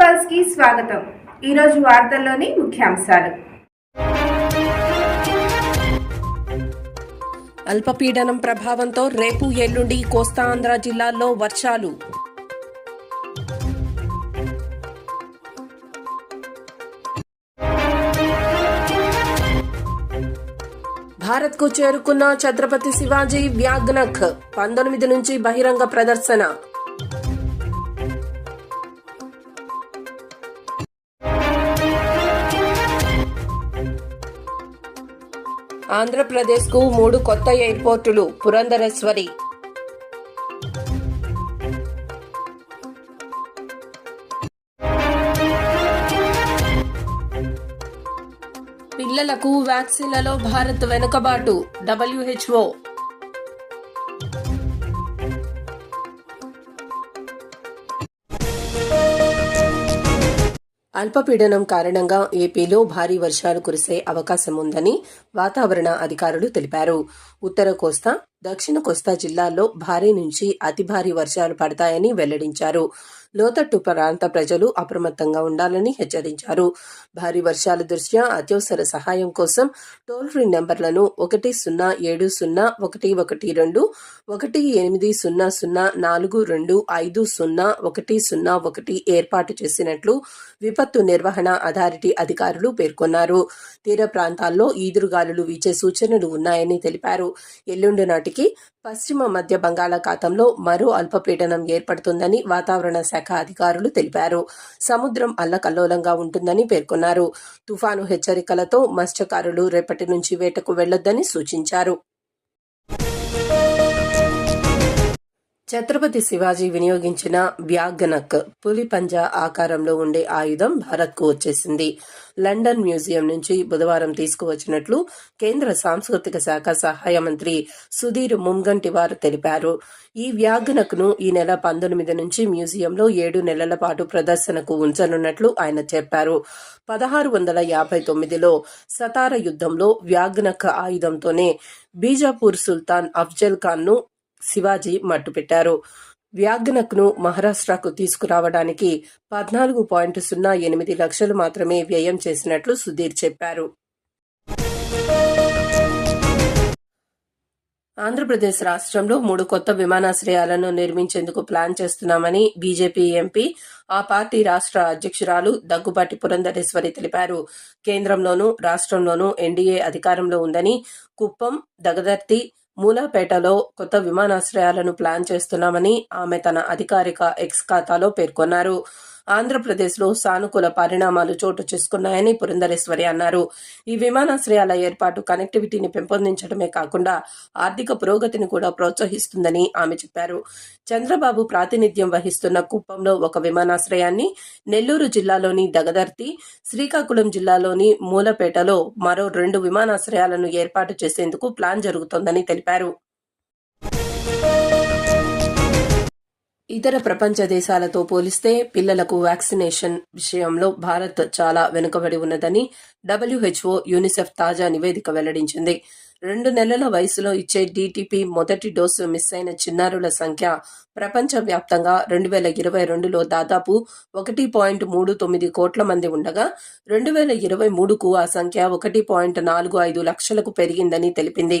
పల్స్కి స్వాగతం. ఈరోజు వార్తల్లోని ముఖ్యాంశాలు. అల్పపీడనం ప్రభావంతో రేపు ఎల్లుండి కోస్తాంధ్ర జిల్లాల్లో వర్షాలు. భారత్కు చేరుకున్న ఛత్రపతి శివాజీ వ్యాగ్నక్ పంతొమ్మిది నుంచి బహిరంగ ప్రదర్శన. ఆంధ్రప్రదేశ్కు మూడు కొత్త ఎయిర్పోర్టులు పురంధరేశ్వరి. పిల్లలకు వ్యాక్సిన్లలో భారత్ వెనుకబాటు డబ్ల్యూహెచ్ఓ. అల్పపీడనం కారణంగా ఏపీలో భారీ వర్షాలు కురిసే అవకాశం ఉందని వాతావరణ అధికారులు తెలిపారు. ఉత్తర కోస్తా దక్షిణ కోస్తా జిల్లాల్లో భారీ నుంచి అతి భారీ వర్షాలు పడతాయని వెల్లడించారు. లోతట్టు ప్రాంత ప్రజలు అప్రమత్తంగా ఉండాలని హెచ్చరించారు. భారీ వర్షాల దృష్ట్యా అత్యవసర సహాయం కోసం టోల్ ఫ్రీ నెంబర్లను ఒకటి సున్నా ఏడు సున్నా ఒకటి ఒకటి రెండు ఒకటి ఎనిమిది సున్నా సున్నా నాలుగు రెండు ఐదు సున్నా ఒకటి సున్నా ఒకటి ఏర్పాటు చేసినట్లు విపత్తు నిర్వహణ అథారిటీ అధికారులు పేర్కొన్నారు. తీర ప్రాంతాల్లో ఈదురుగాలులు వీచే సూచనలు ఉన్నాయని తెలిపారు. ఎల్లుండి నాటికి పశ్చిమ మధ్య బంగాళాఖాతంలో మరో అల్పపీడనం ఏర్పడుతుందని వాతావరణ శాఖ అధికారులు తెలిపారు. సముద్రం అల్లకల్లోలంగా ఉంటుందని పేర్కొన్నారు. తుఫాను హెచ్చరికలతో మత్స్యకారులు రేపటి నుంచి వేటకు వెళ్ళొద్దని సూచించారు. ఛత్రపతి శివాజీ వినియోగించిన వ్యాగనక్ పులి పంజా ఆకారంలో ఉండే ఆయుధం భారత్కు వచ్చేసింది. లండన్ మ్యూజియం నుంచి బుధవారం తీసుకువచ్చినట్లు కేంద్ర సాంస్కృతిక శాఖ సహాయ మంత్రి సుధీర్ ముంగంటివార్ తెలిపారు. ఈ వ్యాగనక్ను ఈ నెల పంతొమ్మిది నుంచి మ్యూజియంలో ఏడు నెలల పాటు ప్రదర్శనకు ఉంచనున్నట్లు ఆయన చెప్పారు. పదహారు వందల యాభై తొమ్మిదిలో సతార యుద్ధంలో వ్యాగ్నక్ ఆయుధంతోనే బీజాపూర్ సుల్తాన్ అఫ్జల్ ఖాన్ను శివాజీ మట్టుపెట్టారు వ్యాగ్నక్ను మహారాష్ట్రకు తీసుకురావడానికి పద్నాలుగు పాయింట్ సున్నా ఎనిమిది లక్షలు మాత్రమే వ్యయం చేసినట్లు సుధీర్ చెప్పారు. ఆంధ్రప్రదేశ్ రాష్ట్రంలో మూడు కొత్త విమానాశ్రయాలను నిర్మించేందుకు ప్లాన్ చేస్తున్నామని బీజేపీ ఎంపీ ఆ పార్టీ రాష్ట్ర అధ్యక్షురాలు దగ్గుబాటి పురంధరేశ్వరి తెలిపారు. కేంద్రంలోనూ రాష్ట్రంలోనూ ఎన్డీఏ అధికారంలో ఉందని కుప్పం దగదర్తి మూలాపేటలో కొత్త విమానాశ్రయాలను ప్లాన్ చేస్తున్నామని ఆమె తన అధికారిక ఎక్స్ ఖాతాలో పేర్కొన్నారు. ఆంధ్రప్రదేశ్లో సానుకూల పరిణామాలు చోటు చేసుకున్నాయని పురంధరేశ్వరి అన్నారు. ఈ విమానాశ్రయాల ఏర్పాటు కనెక్టివిటీని పెంపొందించడమే కాకుండా ఆర్థిక పురోగతిని కూడా ప్రోత్సహిస్తుందని ఆమె చెప్పారు. చంద్రబాబు ప్రాతినిధ్యం వహిస్తున్న కుప్పంలో ఒక విమానాశ్రయాన్ని నెల్లూరు జిల్లాలోని దగదర్తి శ్రీకాకుళం జిల్లాలోని మూలపేటలో మరో రెండు విమానాశ్రయాలను ఏర్పాటు చేసేందుకు ప్లాన్ జరుగుతోందని తెలిపారు. ఇతర ప్రపంచ దేశాలతో పోలిస్తే పిల్లలకు వ్యాక్సినేషన్ విషయంలో భారత్ చాలా వెనుకబడి ఉన్నదని డబ్ల్యూహెచ్ఓ యూనిసెఫ్ తాజా నివేదిక వెల్లడించింది. రెండు నెలల వయసులో ఇచ్చే డీటీపీ మొదటి డోసు మిస్ అయిన చిన్నారుల సంఖ్య ప్రపంచవ్యాప్తంగా రెండు వేల ఇరవై రెండులో దాదాపు ఒకటి పాయింట్ మూడు తొమ్మిది కోట్ల మంది ఉండగా రెండు వేల ఇరవై మూడుకు ఆ సంఖ్య ఒకటి పాయింట్ నాలుగు ఐదు లక్షలకు పెరిగిందని తెలిపింది.